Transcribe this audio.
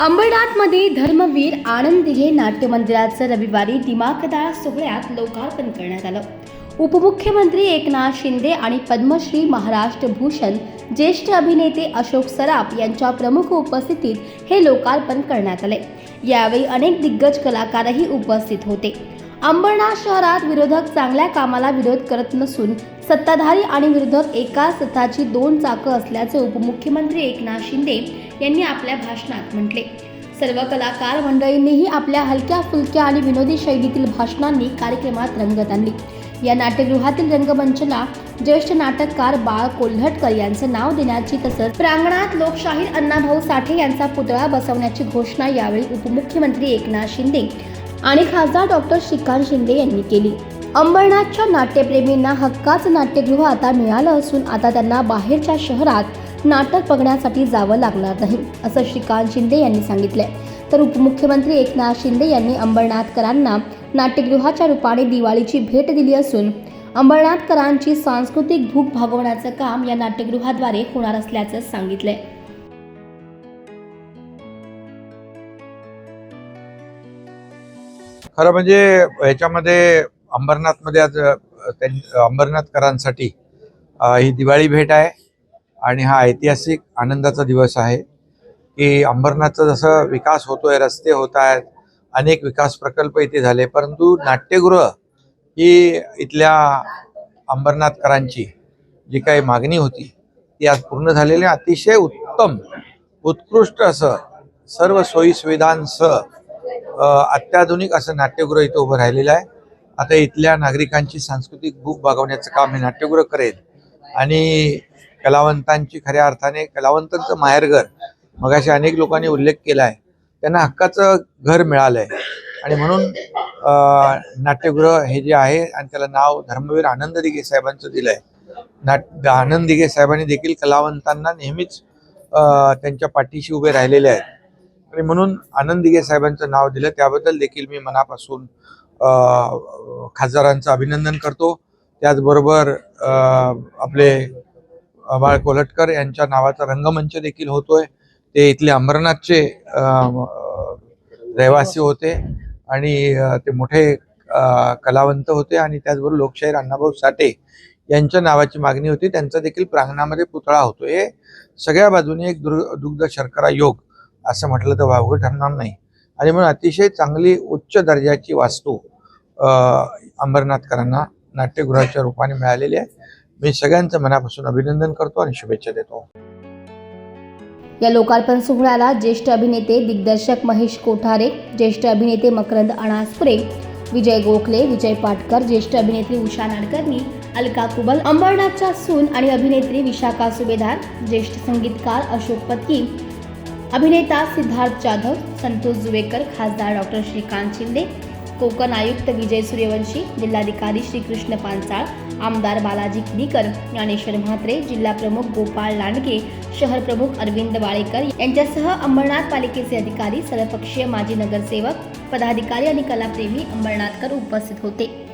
अंबरनाथमध्ये धर्मवीर आनंद दिघे नाट्य मंदिराचं रविवारी दिमाखदार सोहळ्यात लोकार्पण करण्यात आलं. उपमुख्यमंत्री एकनाथ शिंदे आणि पद्मश्री महाराष्ट्र भूषण ज्येष्ठ अभिनेते अशोक सराफ यांच्या प्रमुख उपस्थितीत हे लोकार्पण करण्यात आले. यावेळी अनेक दिग्गज कलाकारही उपस्थित होते. अंबरनाथ शहरात विरोधक चांगल्या कामाला विरोध करत नसून सत्ताधारी आणि विरोधक एका सत्ताची दोन चाकं असल्याचे उपमुख्यमंत्री एकनाथ शिंदे यांनी आपल्या भाषणात म्हटले. सर्व कलाकार मंडळींनीही आपल्या हलक्या फुलक्या आणि विनोदी शैलीतील भाषणांनी कार्यक्रमात रंगत आणली. या नाट्यगृहातील रंगमंचला ज्येष्ठ नाटककार बाळ कोल्हटकर यांचं नाव देण्याची तसंच प्रांगणात लोकशाहीर अण्णाभाऊ साठे यांचा पुतळा बसवण्याची घोषणा यावेळी उपमुख्यमंत्री एकनाथ शिंदे आणि खासदार डॉक्टर श्रीकांत शिंदे यांनी केली. अंबरनाथच्या नाट्यप्रेमींना हक्काचं नाट्यगृह आता मिळालं असून आता त्यांना बाहेरच्या शहरात नाटक बघण्यासाठी जावं लागणार नाही असं श्रीकांत शिंदे यांनी सांगितलंय. तर उपमुख्यमंत्री एकनाथ शिंदे यांनी अंबरनाथकरांना नाट्यगृहाच्या रूपाने दिवाळीची भेट दिली असून अंबरनाथकरांची सांस्कृतिक भूक भागवण्याचं काम या नाट्यगृहाद्वारे होणार असल्याचं सांगितलंय. खरं म्हणजे ह्याच्यामध्ये अंबरनाथमध्ये आज त्यां- अंबरनाथकरांसाठी ही दिवाळी भेट आहे आणि हा ऐतिहासिक आनंदाचा दिवस आहे की अंबरनाथचा जसं विकास होतोय रस्ते होत आहेत अनेक विकास प्रकल्प इथे झाले परंतु नाट्यगृह ही इथल्या अंबरनाथकरांची जी काही मागणी होती ती आज पूर्ण झालेली अतिशय उत्तम उत्कृष्ट असं सर्व सोयी सुविधांसह अत्याधुनिक असं नाट्यगृह इथं उभं राहिलेलं आहे. आता इथल्या नागरिकांची सांस्कृतिक भूक भागवण्याचं काम हे नाट्यगृह करेल. आणि कलावंतांची खऱ्या अर्थाने कलावंतांचं माहेरघर मगाशी अनेक लोकांनी उल्लेख केला आहे त्यांना हक्काचं घर मिळालंय. आणि म्हणून नाट्यगृह हे जे आहे आणि त्याला नाव धर्मवीर आनंद दिघे साहेबांचं दिलंय. नाट आनंद दिघे साहेबांनी देखील कलावंतांना नेहमीच त्यांच्या पाठीशी उभे राहिलेले आहेत. आणि म्हणून आनंद दिघे साहेबांचं नाव दिलं त्याबद्दल देखील मी मनापासून खासदारांचं अभिनंदन करतो. त्याचबरोबर आपले बाळ कोलटकर यांच्या नावाचा रंगमंच देखील होतोय. ते इथले अंबरनाथचे रहिवासी होते आणि ते मोठे कलावंत होते आणि त्याचबरोबर लोकशाहीर अण्णाभाऊ साठे यांच्या नावाची मागणी होती. त्यांचा देखील प्रांगणामध्ये पुतळा होतो हे सगळ्या बाजूने एक दुग्ध शर्करा योग असं म्हटलं तर वावगं ठरणार नाही. आणि म्हणून अतिशय चांगली उच्च दर्जाची वास्तू अंबरनाथकरांना नाट्यगृहाच्या रूपाने मिळालेली आहे. मी सगळ्यांचं मनापासून अभिनंदन करतो आणि शुभेच्छा देतो. या लोकार्पण सोहळ्याला ज्येष्ठ अभिनेते दिग्दर्शक महेश कोठारे ज्येष्ठ अभिनेते मकरंद अणासपुरे विजय गोखले विजय पाटकर ज्येष्ठ अभिनेत्री उषा नाडकर्णी अलका कुबल अंबरनाथच्या सून आणि अभिनेत्री विशाखा सुभेदार ज्येष्ठ संगीतकार अशोक पत्की अभिनेता सिद्धार्थ जाधव संतोष जुवेकर खासदार डॉक्टर श्रीकांत शिंदे कोकण आयुक्त विजय सूर्यवंशी जिल्हाधिकारी श्रीकृष्ण पांचाळ आमदार बालाजी किनीकर ज्ञानेश्वर म्हात्रे जिल्हा प्रमुख गोपाळ लांडगे शहर प्रमुख अरविंद वाळेकर यांच्यासह अंबरनाथ पालिकेचे अधिकारी सर्वपक्षीय माजी नगरसेवक पदाधिकारी आणि कलाप्रेमी अंबरनाथकर उपस्थित होते.